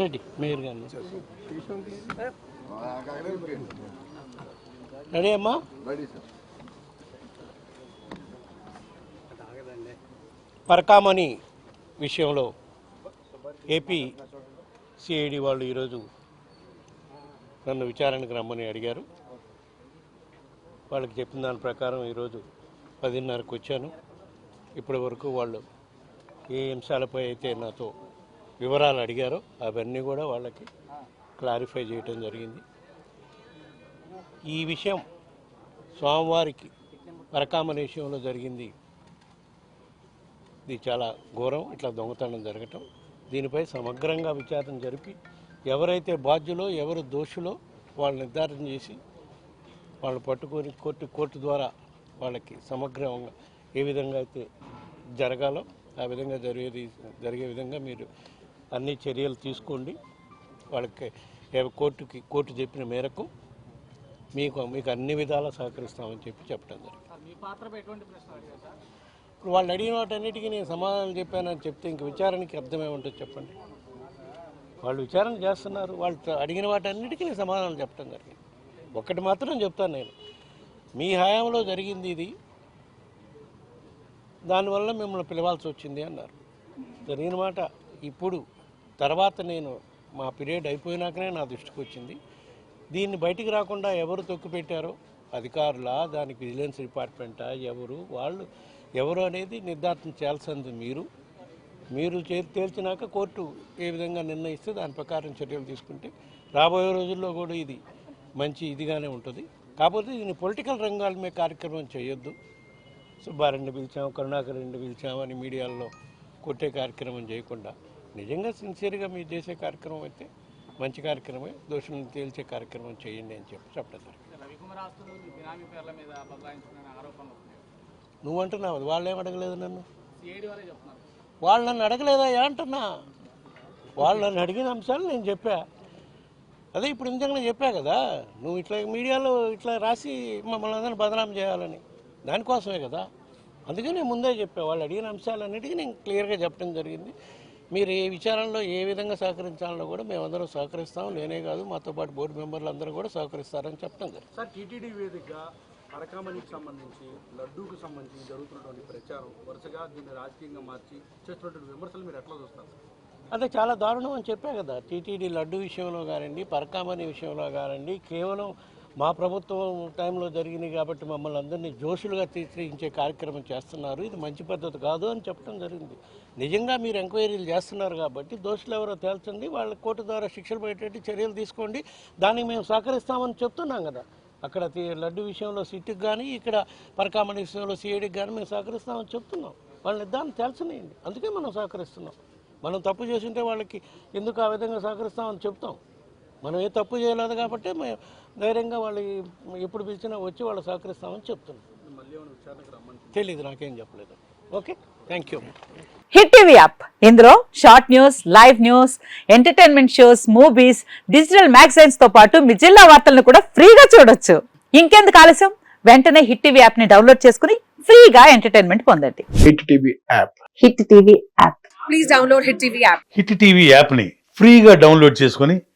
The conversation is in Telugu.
రెడ్డి మేయర్ గారిని రెడీ అమ్మా? పరకామణి విషయంలో ఏపీ సిఐడి వాళ్ళు ఈరోజు నన్ను విచారణకు రమ్మని అడిగారు. వాళ్ళకి చెప్పిన దాని ప్రకారం ఈరోజు పదిన్నరకు వచ్చాను. ఇప్పటి వరకు వాళ్ళు ఏ అంశాలపై అయితే నాతో వివరాలు అడిగారో అవన్నీ కూడా వాళ్ళకి క్లారిఫై చేయటం జరిగింది. ఈ విషయం స్వామివారికి పరకామణి విషయంలో జరిగింది. ఇది చాలా ఘోరం ఇట్లా దొంగతనం జరగటం. దీనిపై సమగ్రంగా విచారణ జరిపి ఎవరైతే బాధ్యులో ఎవరు దోషులో వాళ్ళు నిర్ధారణ చేసి వాళ్ళు పట్టుకొని కోర్టు కోర్టు ద్వారా వాళ్ళకి సమగ్రంగా ఏ విధంగా అయితే జరగాలో ఆ విధంగా జరిగేది జరిగే విధంగా మీరు అన్ని చర్యలు తీసుకోండి. వాళ్ళకి కోర్టుకి కోర్టు చెప్పిన మేరకు మీకు మీకు అన్ని విధాలా సహకరిస్తామని చెప్పి చెప్పడం జరిగింది. ఇప్పుడు వాళ్ళు అడిగిన వాటన్నిటికీ నేను సమాధానం చెప్పానని చెప్తే ఇంక విచారణకి అర్థమే ఉంటుంది చెప్పండి? వాళ్ళు విచారణ చేస్తున్నారు. వాళ్ళు అడిగిన వాటన్నిటికీ నేను సమాధానం చెప్పడం జరిగింది. ఒక్కటి మాత్రం చెప్తాను నేను. మీ హయాంలో జరిగింది ఇది. దానివల్ల మిమ్మల్ని పిలవాల్సి వచ్చింది అన్నారు. జరిగిన మాట ఇప్పుడు తర్వాత నేను మా పీరియడ్ అయిపోయినాకనే నా దృష్టికి వచ్చింది. దీన్ని బయటికి రాకుండా ఎవరు తొక్కిపెట్టారో అధికారులా దానికి విజిలెన్స్ డిపార్ట్మెంటా ఎవరు వాళ్ళు ఎవరు అనేది నిర్ధారణ చేయాల్సింది మీరు. మీరు చే- తేల్చినాక కోర్టు ఏ విధంగా నిర్ణయిస్తే దాని ప్రకారం చర్యలు తీసుకుంటే రాబోయే రోజుల్లో కూడా ఇది మంచి ఇదిగానే ఉంటుంది. కాకపోతే దీన్ని పొలిటికల్ రంగాల మీద కార్యక్రమం చేయొద్దు. సుబ్బారెడ్డిని పిలిచాం కరుణాకర్ రెడ్డిని పిలిచాం అని మీడియాల్లో కొట్టే కార్యక్రమం చేయకుండా నిజంగా సిన్సియర్గా మీరు చేసే కార్యక్రమం అయితే మంచి కార్యక్రమమే దోషులను తేల్చే కార్యక్రమం చేయండి అని చెప్పి వస్తున్నాయి నువ్వు అంటున్నావు వాళ్ళేం అడగలేదు నన్ను? వాళ్ళు నన్ను అడగలేదా అంటున్నా? వాళ్ళు నన్ను అడిగిన అంశాలు నేను చెప్పా. అదే ఇప్పుడు ఇంతకుముందు చెప్పా కదా నువ్వు ఇట్లా మీడియాలో ఇట్లా రాసి మమ్మల్ని అందరిని బదనాం చేయాలని. దానికోసమే కదా. అందుకే నేను ముందే చెప్పా వాళ్ళు అడిగిన అంశాలన్నిటికీ నేను క్లియర్గా చెప్పడం జరిగింది. మీరు ఏ విచారణలో ఏ విధంగా సహకరించాలో కూడా మేమందరం సహకరిస్తాం. నేనే కాదు మాతో పాటు బోర్డు మెంబర్లు అందరూ కూడా సహకరిస్తారని చెప్పడం జరిగింది. సార్ టీటీడీ వేదికగా పరకామణికి సంబంధించి లడ్డూకు సంబంధించి జరుగుతున్నటువంటి ప్రచారం వరుసగా దీన్ని రాజకీయంగా మార్చి చేస్తున్నటువంటి విమర్శలు మీరు ఎట్లా చూస్తారు? అదే చాలా దారుణం అని చెప్పా కదా. టీటీడీ లడ్డు విషయంలో కానివ్వండి పరకామణి విషయంలో కానివ్వండి కేవలం మా ప్రభుత్వం టైంలో జరిగినాయి కాబట్టి మమ్మల్ని అందరినీ జోషులుగా తీర్చించే కార్యక్రమం చేస్తున్నారు. ఇది మంచి పద్ధతి కాదు అని చెప్పడం జరిగింది. నిజంగా మీరు ఎంక్వైరీలు చేస్తున్నారు కాబట్టి దోషులు ఎవరో తేల్చండి వాళ్ళ కోర్టు ద్వారా శిక్షలు పెట్టేట్టు చర్యలు తీసుకోండి దానికి మేము సహకరిస్తామని చెప్తున్నాం కదా. అక్కడ లడ్డు విషయంలో సిట్టుకు కానీ ఇక్కడ పరకామణి విషయంలో సిఐడికి కానీ మేము సహకరిస్తామని చెప్తున్నాం. వాళ్ళని దాన్ని తేల్చనియండి. అందుకే మనం సహకరిస్తున్నాం. మనం తప్పు చేసింటే వాళ్ళకి ఎందుకు ఆ విధంగా సహకరిస్తామని చెప్తాం. మనం ఏ తప్పు చేయలేదు కాబట్టి ధైర్యంగా వాళ్ళు ఎప్పుడు పిలిచినా వచ్చి వాళ్ళు సహకరిస్తామని చెప్తున్నాం. మళ్ళీ ఏమైనా విచారణకు రమ్మని తెలియదు నాకేం చెప్పలేదు. Okay? Thank you hit TV app. ఇందులో short news live news entertainment shows movies digital మ్యాగజైన్స్తో పాటు మీ జిల్లా వార్తలను కూడా ఫ్రీగా చూడొచ్చు. ఇంకెందుకు ఆలస్యం? వెంటనే హిట్ టీవీ యాప్ని డౌన్లోడ్ చేసుకుని ఫ్రీగా ఎంటర్టైన్మెంట్ పొందండి. Hit TV app. Hit TV app. Hit TV యాప్ని ఫ్రీగా డౌన్లోడ్ చేసుకొని